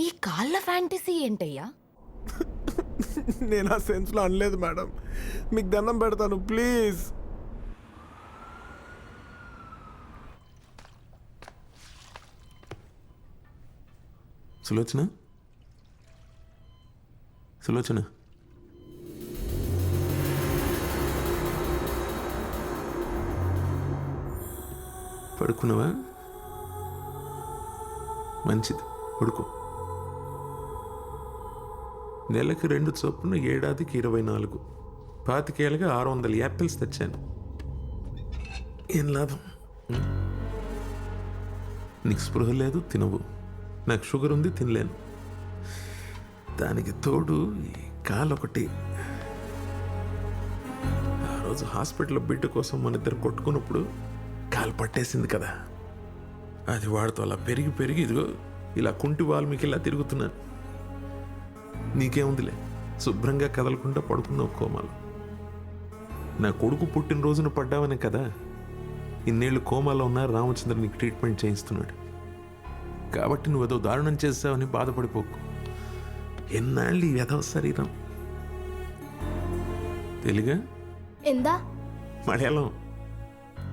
ఈ కాళ్ళ ఫ్యాంటసీ ఏంటయ్యా? నేను ఆ సెన్స్లో అనలేదు మేడం. మీకు దండం పెడతాను ప్లీజ్. సులోచన? సులోచన? పడుకున్నావా? మంచిది పడుకో. నెలకి రెండు చొప్పున ఏడాదికి ఇరవై నాలుగు. పాతికేళ్ళగా ఆరు వందల యాపిల్స్ తెచ్చాను. ఏం లాభం? నీకు స్పృహ లేదు తినవు. నాకు షుగర్ ఉంది తినలేను. దానికి తోడు కాలొకటి కాలు ఒకటి. ఆ రోజు హాస్పిటల్లో బిడ్డ కోసం మన ఇద్దరు కొట్టుకున్నప్పుడు కాలు పట్టేసింది కదా. అది వాడితో అలా పెరిగి పెరిగి ఇదిగో ఇలా కుంటి వాల్మీకి ఇలా తిరుగుతున్నాను. నీకేముందిలే? శుభ్రంగా కదలకుండా పడుకున్నావు కోమాలు. నా కొడుకు పుట్టినరోజున పడ్డావనే కదా? ఇన్నేళ్ళు కోమాలో ఉన్న రామచంద్ర నీకు ట్రీట్మెంట్ చేయిస్తున్నాడు. కాబట్టి నువ్వు ఏదో దారుణం చేస్తావని బాధపడిపోకు. ఎన్నాళ్ళు ఏదో శరీరం? తెలుగా? ఎందా? మలయాళం.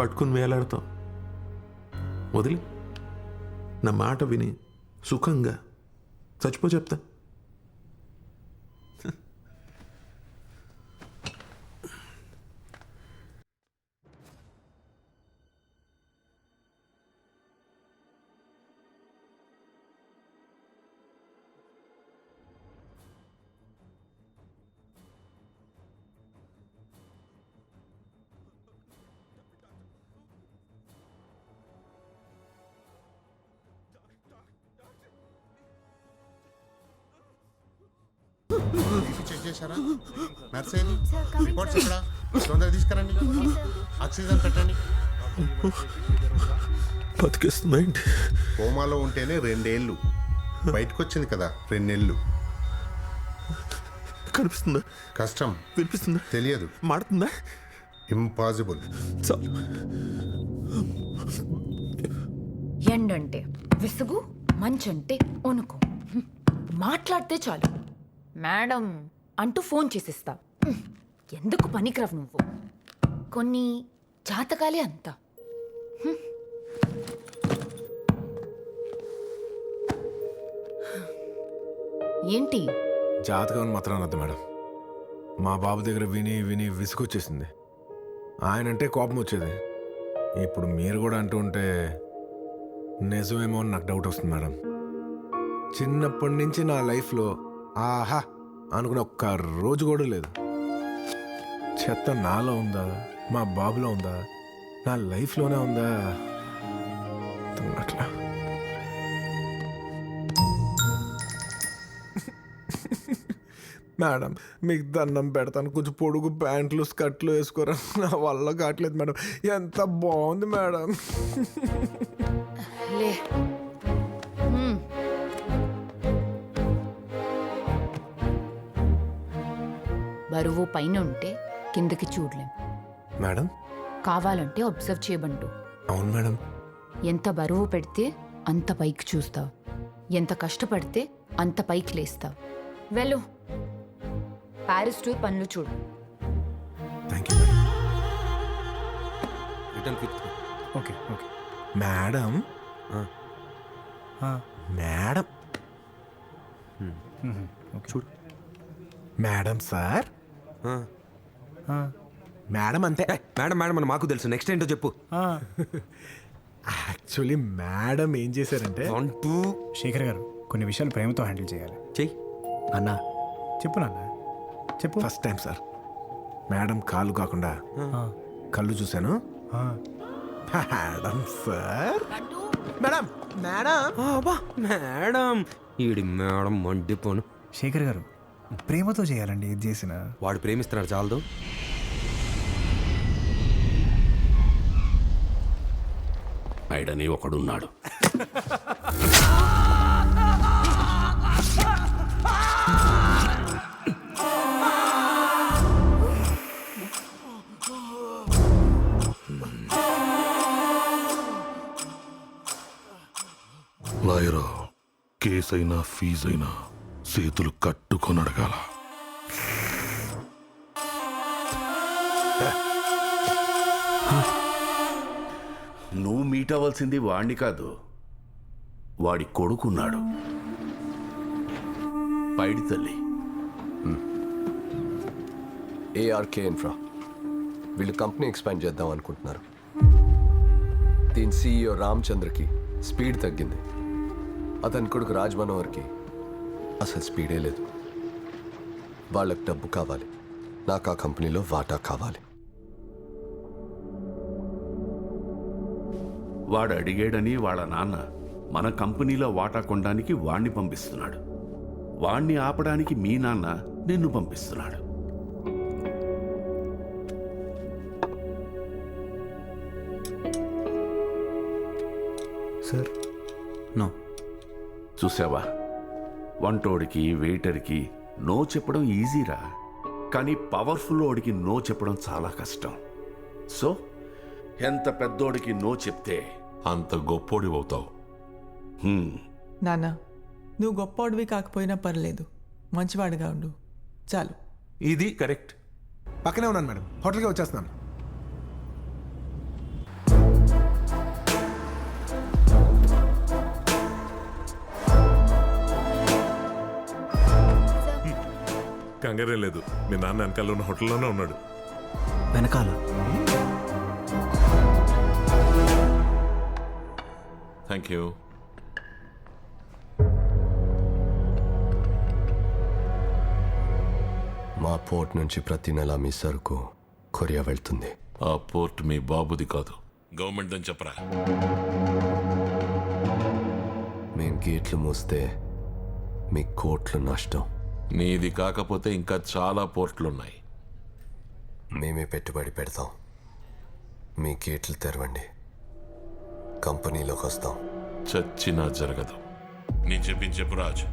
పట్టుకుని వేలాడతాం వదిలి. నా మాట విని సుఖంగా చచ్చిపో చెప్తా. చెక్ చేశారా? నర్స్ ఏది రిపోర్ట్స్ ఎక్కడ? తొందరగా తీసుకురండి. ఆక్సిజన్ పెట్టండి. బతికేస్తుందా ఏంటి కోమాలో ఉంటేనే రెండేళ్ళు. బయటకు వచ్చింది కదా రెండేళ్ళు. కనిపిస్తుందా? కష్టం. వినిపిస్తుందా? తెలియదు. మాడుతుందా? ఇంపాసిబుల్ చాలు. ఎండంటే విసుగు మంచంటే వణుకు. మాట్లాడితే చాలు. మేడం అంటూ ఫోన్ చేసిస్తా. ఎందుకు పనికిరావు నువ్వు? కొన్ని జాతకాలే అంత. ఏంటి? జాతకం మాత్రం అనద్దు మేడం. మా బాబు దగ్గర విని విని విసుగొచ్చేసింది. ఆయన అంటే కోపం వచ్చేది. ఇప్పుడు మీరు కూడా అంటూ ఉంటే నిజమేమో అని నాకు డౌట్ వస్తుంది మేడం. చిన్నప్పటి నుంచి నా లైఫ్లో ఆహా అనుకున్న ఒక్క రోజు కూడా లేదు. చెత్త నాలో ఉందా? మా బాబులో ఉందా? నా లైఫ్లోనే ఉందా? అట్లా మేడం మీకు దండం పెడతాను. కొంచెం పొడుగు ప్యాంట్లు స్కర్ట్లు వేసుకోరా? నా వల్ల కావట్లేదు మేడం. ఎంత బాగుంది మేడం. బరువు పైన ఉంటే కిందకి చూడలేం. మేడం? కావాలంటే అబ్జర్వ్ చేయబంటూ. అవును మేడం. ఎంత బరువు పెడితే అంత పైకి చూస్తావు. ఎంత కష్టపడితే అంత పైకి లేస్తావు. వెళ్ళు. ప్యారిస్ టూర్ పనులు చూడు. Thank you madam. Return quick okay okay madam? Madam? చూడు. Madam sir? మేడం అంతే. మేడం మేడం అని మాకు తెలుసు. నెక్స్ట్ ఏంటో చెప్పు. యాక్చువల్లీ మేడం ఏం చేశారంటే వన్ టూ శేఖర్ గారు కొన్ని విషయాలు ప్రేమతో హ్యాండిల్ చేయాలి. చెయ్యి. అన్నా. చెప్పు నాన్న. చెప్పు. ఫస్ట్ టైం సార్ మేడం కాళ్ళు కాకుండా కళ్ళు చూశాను. ఆ, madam sir madam madam. Madam. ఈడి మేడం మండిపోను. శేఖర్ గారు ప్రేమతో చేయాలండి ఇది చేసిన. వాడు ప్రేమిస్తున్నాడు చాలదు. ఐడని ఒకడున్నాడు. లాయరు కేసు అయినా ఫీజైనా చేతులు కట్టుకొని అడగాల నువ్వు మీట్ అవ్వాల్సింది వాణ్ణి కాదు వాడి కొడుకున్నాడు. పైడి తల్లి. ఏఆర్కే ఇన్ఫ్రా వీళ్ళు కంపెనీ ఎక్స్పాండ్ చేద్దాం అనుకుంటున్నారు. దీని సీఈఓ రామచంద్రకి స్పీడ్ తగ్గింది. అతని కొడుకు రాజ్ మనోహర్కి అసలు స్పీడే లేదు. వాళ్ళకి డబ్బు కావాలి. నాకు ఆ కంపెనీలో వాటా కావాలి. వాడు అడిగాడని వాళ్ళ నాన్న మన కంపెనీలో వాటా కొనడానికి వాణ్ణి పంపిస్తున్నాడు. వాణ్ణి ఆపడానికి మీ నాన్న నిన్ను పంపిస్తున్నాడు. Sir no. చూసావా? వంటోడికి వెయిటర్కి నో చెప్పడం ఈజీరా. కానీ పవర్ఫుల్ ఓడికి నో చెప్పడం చాలా కష్టం. సో ఎంత పెద్దోడికి నో చెప్తే అంత గొప్పోడి అవుతావు హ్మ్, నాన్న నువ్వు గొప్పోడివి కాకపోయినా పర్లేదు. మంచివాడిగా ఉండు. చాలు. ఇది కరెక్ట్. పక్కనే ఉన్నాను మేడం. హోటల్కి వచ్చేస్తున్నాను. కంగారే లేదు. మీ నాన్న వెనకాల ఉన్న హోటల్లోనే ఉన్నాడు. వెనకాల? థ్యాంక్ యూ మా పోర్ట్ నుంచి ప్రతి నెల మీ సరుకు కొరియా వెళ్తుంది. ఆ పోర్ట్ మీ బాబుది కాదు. గవర్నమెంట్ అని చెప్పరా? మేం గేట్లు మూస్తే మీ కోట్లు నష్టం. నీది కాకపోతే ఇంకా చాలా పోర్ట్లున్నాయి. మేమే పెట్టుబడి పెడతాం. మీ గేట్లు తెరవండి. కంపెనీలోకి వస్తాం. చచ్చినా జరగదు. నేను చెప్పింది చెప్పు రాజు.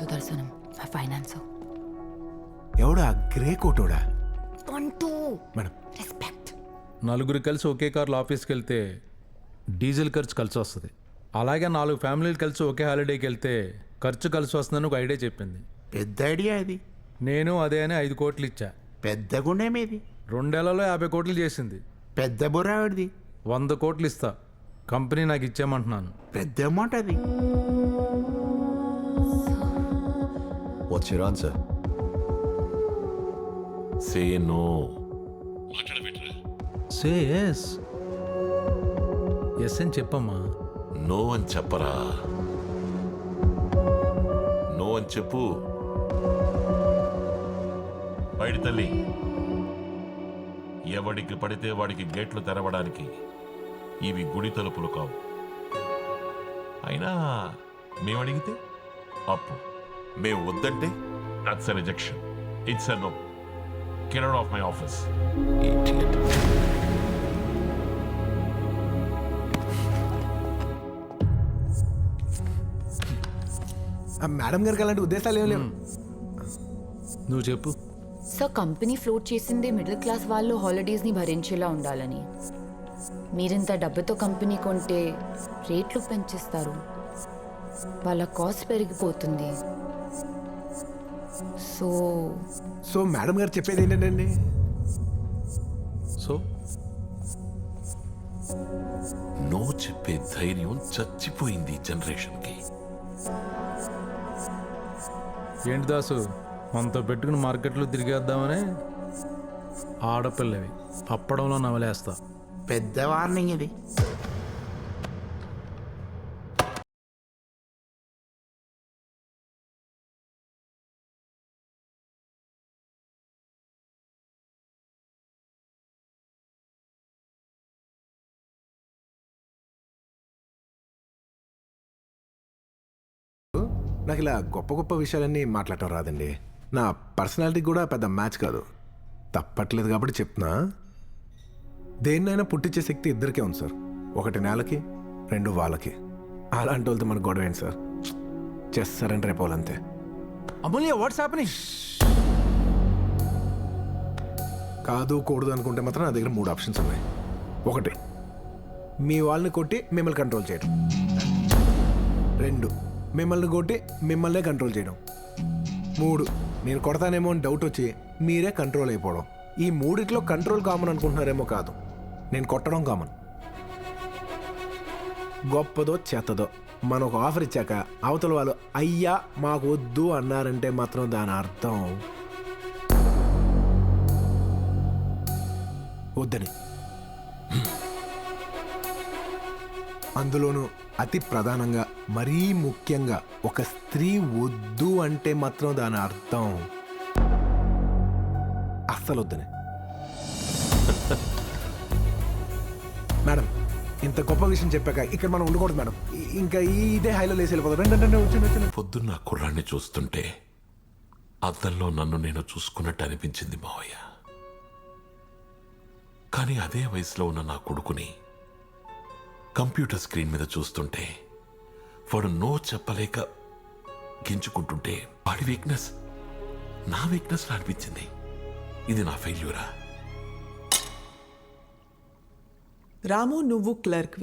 సుదర్శనం ఫైనాన్స్. ఎవడా? గ్రే కోటోడా? మేడం. రెస్పెక్ట్ నలుగురు కలిసి ఒకే కార్లో ఆఫీస్కి వెళ్తే డీజిల్ ఖర్చు కలిసి వస్తుంది. అలాగే నాలుగు ఫ్యామిలీలు కలిసి ఒకే హాలిడేకి వెళ్తే ఖర్చు కలిసి వస్తుందని ఒక ఐడియా చెప్పింది. పెద్ద ఐడియా అది నేను అదే అని ఐదు కోట్లు ఇచ్చా. పెద్ద గుండె మీది రెండేళ్ళలో యాభై కోట్లు చేసింది. పెద్ద బుర్రావిడిది. వంద కోట్లు ఇస్తా. కంపెనీ నాకు ఇచ్చేయమంటున్నాను. పెద్ద అమౌంట్ అది. What's answer say no. Say yes. Yes అని చెప్పమ్మా. నో అని చెప్పరా. నో అని చెప్పు. బయట తల్లి. ఎవడికి పడితే వాడికి గేట్లు తెరవడానికి ఇవి గుడి తలుపులు కావు. అయినా మేమడిగితే అప్పు. మేము వద్దంటే that's rejection it's a no can of my office ఆ మేడం గారికి అలాంటి ఉద్దేశాలు ఏం లేవు. నువ్వు చెప్పు. సో కంపెనీ ఫ్లోట్ చేసిందే మిడిల్ క్లాస్ వాళ్ళు హాలిడేస్ని భరించేలా ఉండాలని. మీరింత డబ్బుతో కంపెనీ కొంటే రేట్లు పెంచేస్తారు. వాళ్ళ కాస్ట్ పెరిగిపోతుంది. సో సో మేడం గారు చెప్పేది ఏంటండి? సో? నో చెప్పే ధైర్యం చచ్చిపోయింది ఈ జనరేషన్కి. ఏంటి దాసు మనతో పెట్టుకుని మార్కెట్లో తిరిగేద్దామని? ఆడపిల్లవి పప్పడంలో నవలేస్తా. పెద్ద వార్నింగ్ ఇది. నాకు ఇలా గొప్ప గొప్ప విషయాలన్నీ మాట్లాడటం రాదండి. నా పర్సనాలిటీ కూడా పెద్ద మ్యాచ్ కాదు. తప్పట్లేదు కాబట్టి చెప్తున్నా. దేన్నైనా పుట్టించే శక్తి ఇద్దరికే ఉంది సార్. ఒకటి నేలకి రెండు వాళ్ళకి. అలాంటి వాళ్ళతో మనకు గొడవ ఏంటి సార్? చేస్తారని రేపు వాళ్ళంతే అమూల్య వాట్స్ హ్యాపెనింగ్ కాదు కూడదు అనుకుంటే మాత్రం నా దగ్గర మూడు ఆప్షన్స్ ఉన్నాయి. ఒకటి మీ వాళ్ళని కొట్టి మిమ్మల్ని కంట్రోల్ చేయడం రెండు మిమ్మల్ని కొట్టి మిమ్మల్నే కంట్రోల్ చేయడం. మూడు నేను కొడతానేమో అని డౌట్ వచ్చి మీరే కంట్రోల్ అయిపోవడం. ఈ మూడిట్లో కంట్రోల్ కామన్ అనుకుంటున్నారేమో కాదు. నేను కొట్టడం కామన్ గొప్పదో చెత్తదో. మనం ఒక ఆఫర్ ఇచ్చాక అవతల వాళ్ళు అయ్యా మాకు వద్దు అన్నారంటే మాత్రం దాని అర్థం. వద్దని. అందులోనూ అతి ప్రధానంగా మరీ ముఖ్యంగా ఒక స్త్రీ వద్దు అంటే మాత్రం దాని అర్థం. అస్సలు వద్దునే మేడం ఇంత గొప్ప విషయం చెప్పాక ఇక్కడ మనం ఉండకూడదు మేడం. ఇంకా ఇదే హైలో లేసి వెళ్ళిపోతాం రండి రండి, రండి పొద్దున్న కుర్రాన్ని చూస్తుంటే అద్దంలో నన్ను నేను చూసుకున్నట్టు అనిపించింది మావయ్య. కానీ అదే వయసులో ఉన్న నా కొడుకుని కంప్యూటర్ స్క్రీన్ మీద చూస్తుంటే వాడు నో చెప్పలేక గించుకుంటుంటే వాడి వీక్నెస్ నా వీక్నెస్ అనిపించింది. ఇది నా ఫెయిల్యూరా రాము నువ్వు క్లర్క్